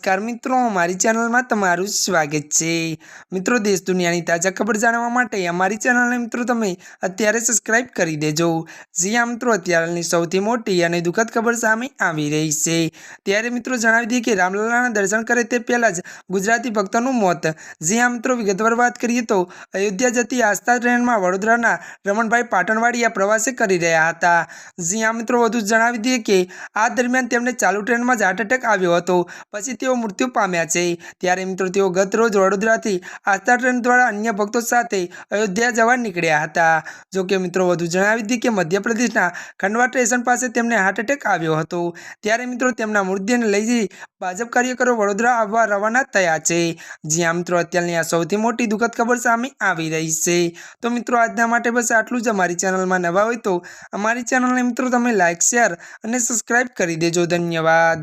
નમસ્કાર મિત્રો અમારી ચેનલમાં તમારું સ્વાગત છે. મિત્રો, દેશ દુનિયાની તાજા ખબર જાણવા માટે અમારી ચેનલને મિત્રો તમે અત્યારે સબસ્ક્રાઇબ કરી દેજો. જી આ મિત્રો, અત્યારની સૌથી મોટી અને દુઃખદ ખબર સામે આવી રહી છે. ત્યારે મિત્રો જણાવી દઈએ કે રામલલાના દર્શન કરે તે પહેલાં જ ગુજરાતી ભક્તોનું મોત. જી આ મિત્રો, વિગતવાર વાત કરીએ તો અયોધ્યા જતી આસ્થા ટ્રેનમાં વડોદરાના રમણભાઈ પાટણવાડિયા પ્રવાસે કરી રહ્યા હતા. જી આ મિત્રો, વધુ જણાવી દઈએ કે આ દરમિયાન તેમને ચાલુ ટ્રેનમાં જ હાર્ટ એટેક આવ્યો હતો. પછી તેઓ મૃત્યુ પામ્યા છે. ત્યારે મિત્રો તેઓ ગત રોજ વડોદરાથી આસ્થા ટ્રેન દ્વારા અન્ય ભક્તો સાથે અયોધ્યા જવા નીકળ્યા હતા. જોકે મિત્રો વધુ જણાવી દીધી કે મધ્યપ્રદેશના ખંડવા સ્ટેશન પાસે તેમને હાર્ટ એટેક આવ્યો હતો. ત્યારે મિત્રો તેમના મૃતદેહને લઈ જઈ ભાજપ કાર્યકરો વડોદરા આવવા રવાના થયા છે. જ્યાં મિત્રો, અત્યારની આ સૌથી મોટી દુઃખદ ખબર સામે આવી રહી છે. તો મિત્રો, આજના માટે બસ આટલું જ. અમારી ચેનલમાં નવા હોય તો અમારી ચેનલને મિત્રો તમે લાઇક શેર અને સબસ્ક્રાઇબ કરી દેજો. ધન્યવાદ.